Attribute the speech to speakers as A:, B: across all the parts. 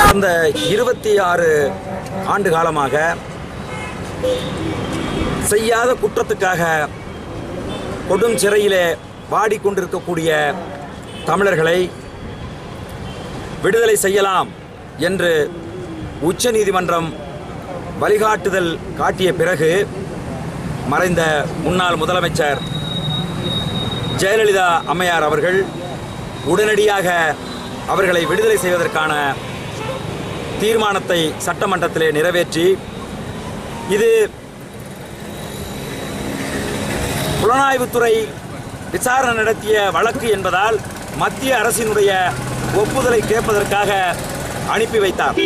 A: கடந்த இருபத்தி ஆறு ஆண்டு காலமாக செய்யாத குற்றத்துக்காக கொடும் சிறையிலே வாடிக்கொண்டிருக்கக்கூடிய தமிழர்களை விடுதலை செய்யலாம் என்று உச்சநீதிமன்றம் வழிகாட்டுதல் காட்டிய பிறகு மறைந்த முன்னாள் முதலமைச்சர் ஜெயலலிதா அம்மையார் அவர்கள் உடனடியாக அவர்களை விடுதலை செய்வதற்கான தீர்மானத்தை சட்டமன்றத்திலே நிறைவேற்றி இது புலனாய்வுத்துறை விசாரணை நடத்திய வழக்கு என்பதால் மத்திய அரசினுடைய ஒப்புதலை கேட்பதற்காக அனுப்பி வைத்தார்.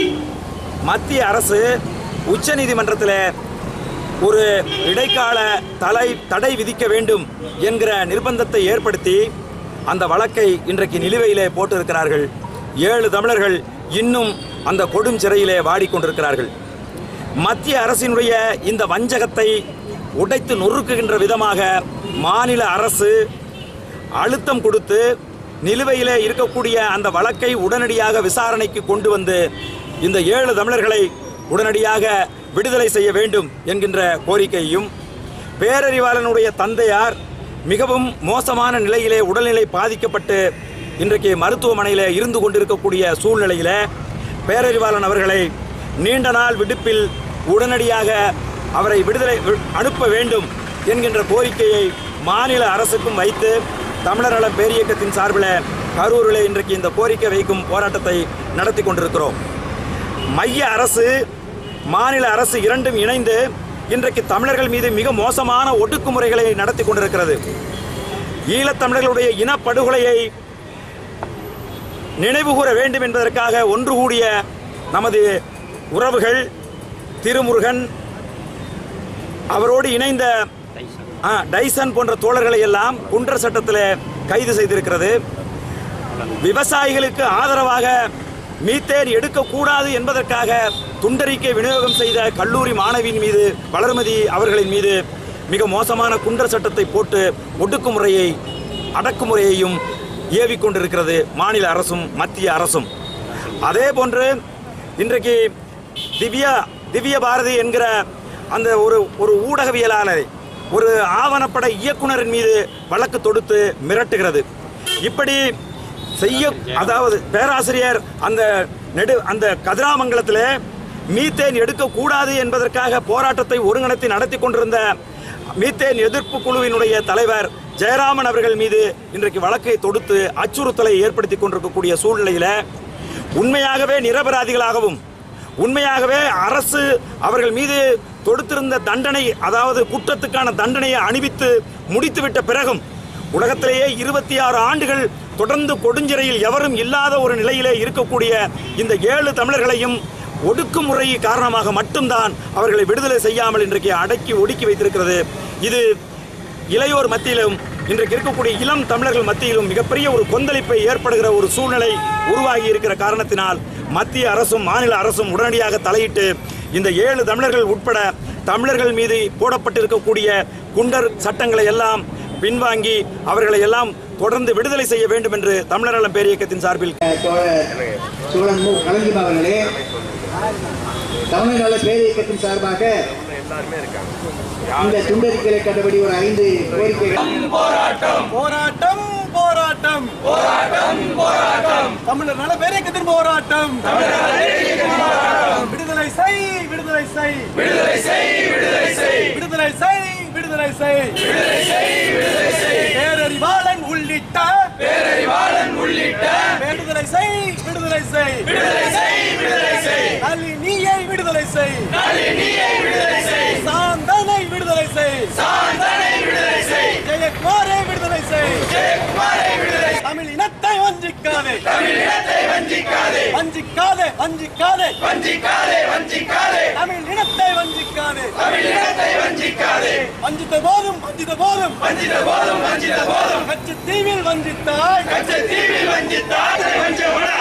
A: மத்திய அரசு உச்சநீதிமன்றத்தில் ஒரு இடைக்கால தலை தடை விதிக்க வேண்டும் என்கிற நிர்பந்தத்தை ஏற்படுத்தி அந்த வழக்கை இன்றைக்கு நிலுவையிலே போட்டிருக்கிறார்கள். ஏழு தமிழர்கள் இன்னும் அந்த கொடும் சிறையிலே வாடிக்கொண்டிருக்கிறார்கள். மத்திய அரசினுடைய இந்த வஞ்சகத்தை உடைத்து நொறுக்குகின்ற விதமாக மாநில அரசு அழுத்தம் கொடுத்து நிலுவையிலே இருக்கக்கூடிய அந்த வழக்கை உடனடியாக விசாரணைக்கு கொண்டு வந்து இந்த ஏழு தமிழர்களை உடனடியாக விடுதலை செய்ய வேண்டும் என்கின்ற கோரிக்கையும் பேரறிவாளனுடைய தந்தையார் மிகவும் மோசமான நிலையிலே உடல்நிலை பாதிக்கப்பட்டு இன்றைக்கு மருத்துவமனையில் இருந்து கொண்டிருக்கக்கூடிய சூழ்நிலையில் பேரறிவாளன் அவர்களை நீண்ட நாள் விடுப்பில் உடனடியாக அவரை விடுதலை வி- அனுப்ப வேண்டும் என்கின்ற கோரிக்கையை மாநில அரசுக்கும் வைத்து தமிழர் நல பேரியக்கத்தின் சார்பில் கரூரில் இன்றைக்கு இந்த கோரிக்கை வைக்கும் போராட்டத்தை நடத்தி கொண்டிருக்கிறோம். மைய அரசு மாநில அரசு இரண்டும் இணைந்து இன்றைக்கு தமிழர்கள் மீது மிக மோசமான ஒடுக்குமுறைகளை நடத்தி கொண்டிருக்கிறது. ஈழத்தமிழர்களுடைய இனப்படுகொலையை நினைவுகூர வேண்டும் என்பதற்காக ஒன்று கூடிய நமது உறவுகள் திருமுருகன் அவரோடு இணைந்த டைசன் போன்ற தோழர்களை எல்லாம் குன்ற சட்டத்தில் கைது செய்திருக்கிறது. விவசாயிகளுக்கு ஆதரவாக மீத்தேன் எடுக்கக்கூடாது என்பதற்காக துண்டறிக்கை விநியோகம் செய்த கல்லூரி மாணவியின் மீது வளர்மதி அவர்களின் மீது மிக மோசமான குண்டர் சட்டத்தை போட்டு ஒடுக்குமுறையை அடக்குமுறையையும் ஏவி கொண்டிருக்கிறது மாநில அரசும் மத்திய அரசும். அதே போன்று இன்றைக்கு திவ்யா திவ்ய பாரதி என்கிற அந்த ஒரு ஒரு ஊடகவியலாளரை ஒரு ஆவணப்பட இயக்குனரின் மீது வழக்கு தொடுத்து மிரட்டுகிறது. இப்படி செய்ய அதாவது பேராசிரியர் அந்த நெடு அந்த கதிராமங்கலத்தில் மீத்தேன் எடுக்கக்கூடாது என்பதற்காக போராட்டத்தை ஒருங்கிணைத்து நடத்தி கொண்டிருந்த மீத்தேன் எதிர்ப்பு குழுவினுடைய தலைவர் ஜெயராமன் அவர்கள் மீது இன்றைக்கு வழக்கை தொடுத்து அச்சுறுத்தலை ஏற்படுத்தி கொண்டிருக்கக்கூடிய சூழ்நிலையில் உண்மையாகவே நிரபராதிகளாகவும் உண்மையாகவே அரசு அவர்கள் மீது தொடுத்திருந்த தண்டனை அதாவது குற்றத்துக்கான தண்டனையை அணிவித்து முடித்துவிட்ட பிறகும் உலகத்திலேயே இருபத்தி ஆறு ஆண்டுகள் தொடர்ந்து கொடுஞ்சிறையில் எவரும் இல்லாத ஒரு நிலையிலே இருக்கக்கூடிய இந்த ஏழு தமிழர்களையும் ஒடுக்குமுறை காரணமாக மட்டும்தான் அவர்களை விடுதலை செய்யாமல் இன்றைக்கு அடக்கி ஒடுக்கி வைத்திருக்கிறது. இது இளையோர் மத்தியிலும் இன்றைக்கு இருக்கக்கூடிய இளம் தமிழர்கள் மத்தியிலும் மிகப்பெரிய ஒரு கொந்தளிப்பை ஏற்படுகிற ஒரு சூழ்நிலை உருவாகி இருக்கிற காரணத்தினால் மத்திய அரசும் மாநில அரசும் உடனடியாக தலையிட்டு இந்த ஏழு தமிழர்கள் உட்பட தமிழர்கள் மீது போடப்பட்டிருக்கக்கூடிய குண்டர் சட்டங்களை எல்லாம் பின்வாங்கி அவர்களை எல்லாம் தொடர்ந்து விடுதலை செய்ய வேண்டும் என்று தமிழர் நலம் பேரியக்கத்தின் சார்பில்
B: நல பேரியக்கத்தின் சார்பாக இந்த துண்டறிக்கலை கண்டபடி ஒரு ஐந்து கோரிக்கைகள்.
C: போராட்டம். போராட்டம் போராட்டம். போராட்டம் தமிழர் நல போராட்டம். விடுதலை செய் விடுதலை செய். விடுதலை செய் விடுதலை செய். விடுதலை செய் விடுதலை செய். விடுதலை செய். விடுதலை செய் விடுதலை செய். நளினியை விடுதலை செய். நளினியை விடுதலை செய். சாந்தனை விடுதலை செய். சாந்தனை விடுதலை செய். ஜெயக்குமாரை விடுதலை செய். ஜெயக்குமாரை விடுதலை தமிழ் இனத்தை வஞ்சிக்காதே. தமிழ் இனத்தை வஞ்சிக்காதே. வஞ்சிக்காதே வஞ்சிக்காதே. வஞ்சிக்காதே வஞ்சிக்காதே. தமிழ் இனத்தை வஞ்சிக்காதே. தமிழ் இனத்தை வஞ்சிக்காதே. வஞ்சித்த போதும் வஞ்சித்த போதும். வஞ்சித்த போதும் வஞ்சித்த போதும். கச்ச தீவில் வஞ்சித்தாய். கச்ச தீவில் வஞ்சித்தாய் வஞ்சவனா?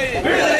C: Really?